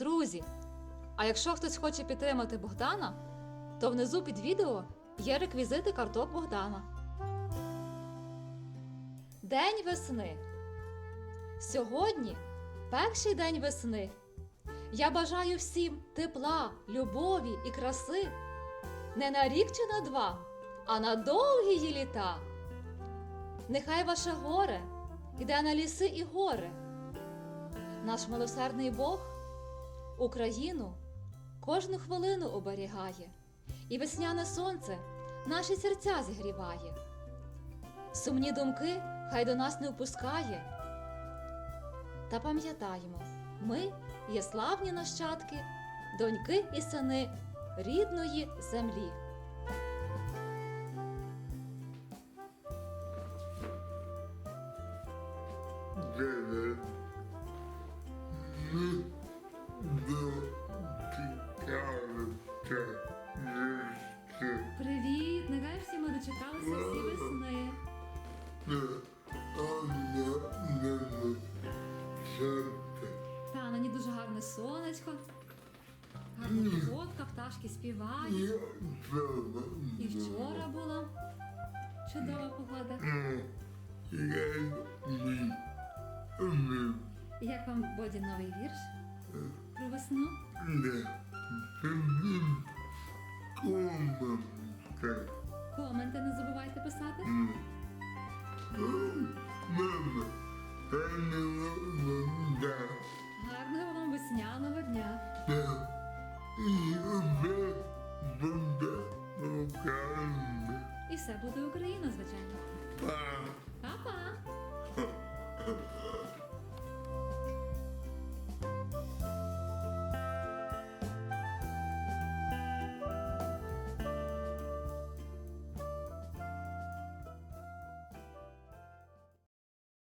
Друзі, а якщо хтось хоче підтримати Богдана, то внизу під відео є реквізити карток Богдана. День весни. Сьогодні перший день весни. Я бажаю всім тепла, любові і краси. Не на рік чи на два, а на довгі її літа. Нехай ваше горе йде на ліси і гори. Наш милосердний Бог Україну кожну хвилину оберігає, і весняне сонце наші серця зігріває. Сумні думки хай до нас не впускає. Та пам'ятаємо, ми є славні нащадки, доньки і сини рідної землі. Дев'ять. Привіт! Нехай всі ми дочекалися всі весни. Та на ній дуже гарне сонечко, гарна погодка, пташки співають. І вчора була чудова погода. Як вам Боді новий вірш про весну? Коменти не забувайте писати. Гарного вам весняного дня. І все буде